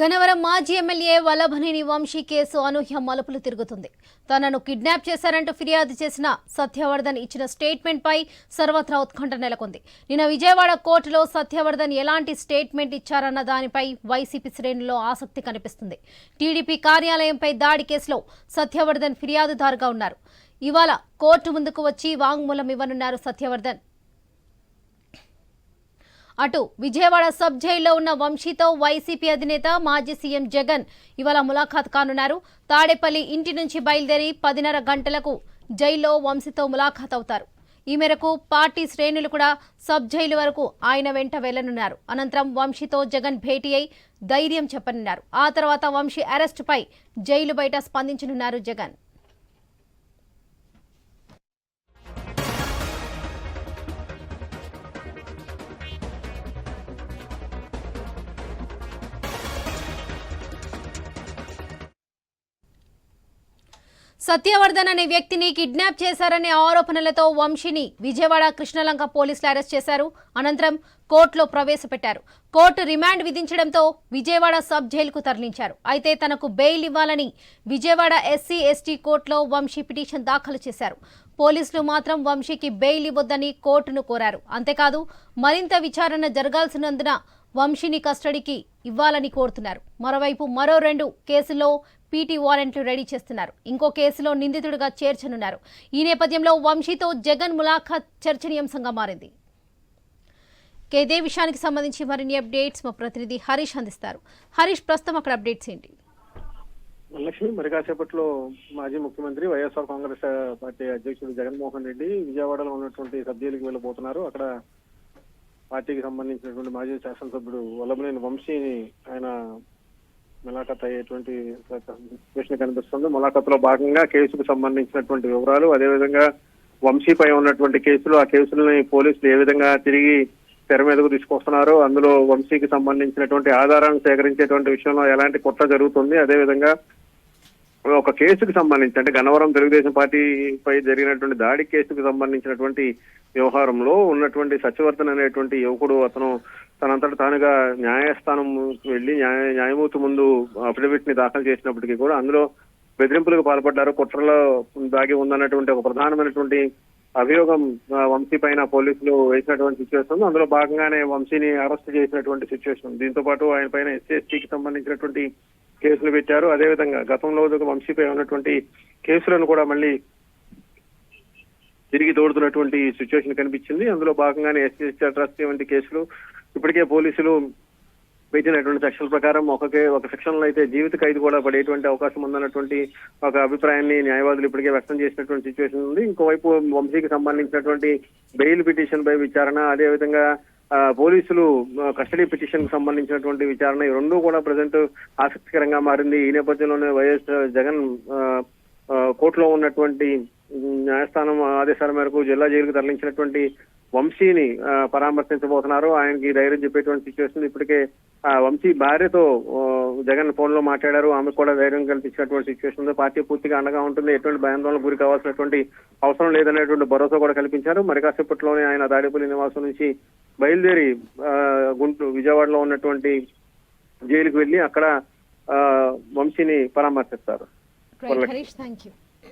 గనవరం మాజీ MLA Vallabhaneni Vamsi case అనూహ్య మలుపులు తిరుగుతుంది. తనను కిడ్నాప్ చేశారంటూ ఫిర్యాదు చేసిన సత్యవర్ధన్ ఇచ్చిన స్టేట్మెంట్ పై సర్వత్రా ఉత్కంఠ నెలకొంది. నిన్న విజయవాడ కోర్టులో సత్యవర్ధన్ ఎలాంటి స్టేట్మెంట్ ఇచ్చారన్న దానిపై వైసీపీ శ్రేణుల్లో ఆసక్తి కనిపిస్తుంది. టీడీపీ కార్యాలయంపై దాడి కేసులో సత్యవర్ధన్ ఫిర్యాదుదారుగా ఉన్నారు. ఇవాళ కోర్టు ముందుకు వచ్చి వాంగ్మూలం ఇవ్వనున్నారు సత్యవర్ధన్. అటు విజయవాడ సబ్ జైల్లో ఉన్న వంశీతో వైసీపీ అధినేత మాజీ సీఎం జగన్ ఇవాళ ములాఖాత్ కానున్నారు. తాడేపల్లి ఇంటి నుంచి బయలుదేరి పదిన్నర గంటలకు జైల్లో వంశీతో ములాఖాత్ అవుతారు. ఈ మేరకు పార్టీ శ్రేణులు కూడా సబ్ జైలు వరకు ఆయన వెంట వెళ్ళనున్నారు. అనంతరం వంశీతో జగన్ భేటీ అయి ధైర్యం చెప్పనున్నారు. ఆ తర్వాత వంశీ అరెస్టుపై జైలు బయట స్పందించనున్నారు జగన్. సత్యవర్ధన్ అనే వ్యక్తిని కిడ్నాప్ చేశారనే ఆరోపణలతో వంశీని విజయవాడ కృష్ణలంక పోలీసులు అరెస్ట్ చేశారు. అనంతరం కోర్టులో ప్రవేశపెట్టారు. కోర్టు రిమాండ్ విధించడంతో విజయవాడ సబ్ జైలుకు తరలించారు. అయితే తనకు బెయిల్ ఇవ్వాలని విజయవాడ ఎస్సీ ఎస్టీ కోర్టులో వంశీ పిటిషన్ దాఖలు చేశారు. పోలీసులు మాత్రం వంశీకి బెయిల్ ఇవ్వొద్దని కోర్టును కోరారు. అంతేకాదు మరింత విచారణ జరగాల్సినందున వంశీని కస్టడీకి ఇవ్వాలని కోరుతున్నారు. మరోవైపు మరో రెండు కేసుల్లో పీటీ వారెంట్లు రెడీ చేస్తున్నారు. ఇంకో కేసులో నిందితుడిగా చేర్చనున్నారు. ఈ నేపథ్యంలో వంశీతో జగన్ ములాఖాత్ చర్చనీయాంశంగా మారింది. ఇదే విషయానికి సంబంధించి మరిన్ని అప్డేట్స్ మా ప్రతినిధి హరీష్ అందిస్తారు. హరీష్ ప్రస్తుతం అక్కడ అప్డేట్స్ ఏంటి? లక్ష్మి మరి కాసేపట్లో మాజీ ముఖ్యమంత్రి వైఎస్ఆర్ కాంగ్రెస్ పార్టీ అధ్యక్షుడు జగన్మోహన్ రెడ్డి విజయవాడలో ఉన్నటువంటి సభ్యులకు వెళ్ళబోతున్నారు. అక్కడ పార్టీకి సంబంధించినటువంటి మాజీ శాసనసభ్యుడు వల్లభనేని వంశీని ఆయన ములాఖత్ అయ్యేటువంటి సిచ్యువేషన్ కనిపిస్తుంది. ములాఖత్లో భాగంగా కేసుకు సంబంధించినటువంటి వివరాలు అదేవిధంగా వంశీపై ఉన్నటువంటి కేసులు ఆ కేసులని పోలీసులు ఏ విధంగా తిరిగి తెర మీదకు తీసుకొస్తున్నారు అందులో వంశీకి సంబంధించినటువంటి ఆధారాలను సేకరించేటువంటి విషయంలో ఎలాంటి కుట్ర జరుగుతుంది అదేవిధంగా ఒక కేసుకు సంబంధించి అంటే గన్నవరం తెలుగుదేశం పార్టీపై జరిగినటువంటి దాడి కేసుకు సంబంధించినటువంటి వ్యవహారంలో ఉన్నటువంటి సత్యవర్ధన్ అనేటువంటి యువకుడు అతను తనంతట తానుగా న్యాయస్థానం వెళ్ళి న్యాయ న్యాయమూర్తి ముందు అఫిడవిట్ని దాఖలు చేసినప్పటికీ కూడా అందులో బెదిరింపులకు పాల్పడ్డారు. కుట్రలో దాగి ఉందన్నటువంటి ఒక ప్రధానమైనటువంటి అభియోగం వంశీ పైన పోలీసులు వేసినటువంటి సిచ్యువేషన్ అందులో భాగంగానే వంశీని అరెస్ట్ చేసినటువంటి సిచ్యువేషన్ దీంతో పాటు ఆయన పైన ఎస్సీ ఎస్టీకి సంబంధించినటువంటి కేసులు పెట్టారు. అదేవిధంగా గతంలో ఒక వంశీపై ఉన్నటువంటి కేసులను కూడా మళ్ళీ తిరిగి తోడుతున్నటువంటి సిచ్యువేషన్ కనిపించింది. అందులో భాగంగానే ఎస్సీ ఎస్టీ అట్రాసిటీ వంటి కేసులు. ఇప్పటికే పోలీసులు పెట్టినటువంటి సెక్షన్ల ప్రకారం ఒక ఒక సెక్షన్లో అయితే జీవిత ఖైదు కూడా పడేటువంటి అవకాశం ఉందన్నటువంటి ఒక అభిప్రాయాన్ని న్యాయవాదులు ఇప్పటికే వ్యక్తం చేసినటువంటి సిచ్యువేషన్ ఉంది. ఇంకోవైపు వంశీకి సంబంధించినటువంటి బెయిల్ పిటిషన్ పై విచారణ అదేవిధంగా ఆ, పోలీసులు కస్టడీ పిటిషన్కు సంబంధించినటువంటి విచారణ ఈ రెండు కూడా ప్రజెంట్ ఆసక్తికరంగా మారింది. ఈ నేపథ్యంలోనే వైఎస్ జగన్ కోర్టులో ఉన్నటువంటి న్యాయస్థానం ఆదేశాల మేరకు జిల్లా జైలుకు తరలించినటువంటి వంశీని పరామర్శించబోతున్నారు. ఆయనకి ధైర్యం చెప్పేటువంటి సిచ్యువేషన్ ఇప్పటికే ఆ, వంశీ భార్యతో జగన్ ఫోన్లో మాట్లాడారు. ఆమెకు కూడా ధైర్యం కల్పించినటువంటి సిచ్యువేషన్ ఉంది. పార్టీ పూర్తిగా అండగా ఉంటుంది. ఎటువంటి భయాందోళన గురి కావాల్సినటువంటి అవసరం లేదనేటువంటి భరోసా కూడా కల్పించారు. మరి కాసేపట్లోనే ఆయన దాడేపల్లి నివాసం నుంచి బయలుదేరి గుంటూరు విజయవాడలో ఉన్నటువంటి జైలుకు వెళ్ళి అక్కడ ఆ, వంశీని పరామర్శిస్తారు. Thank you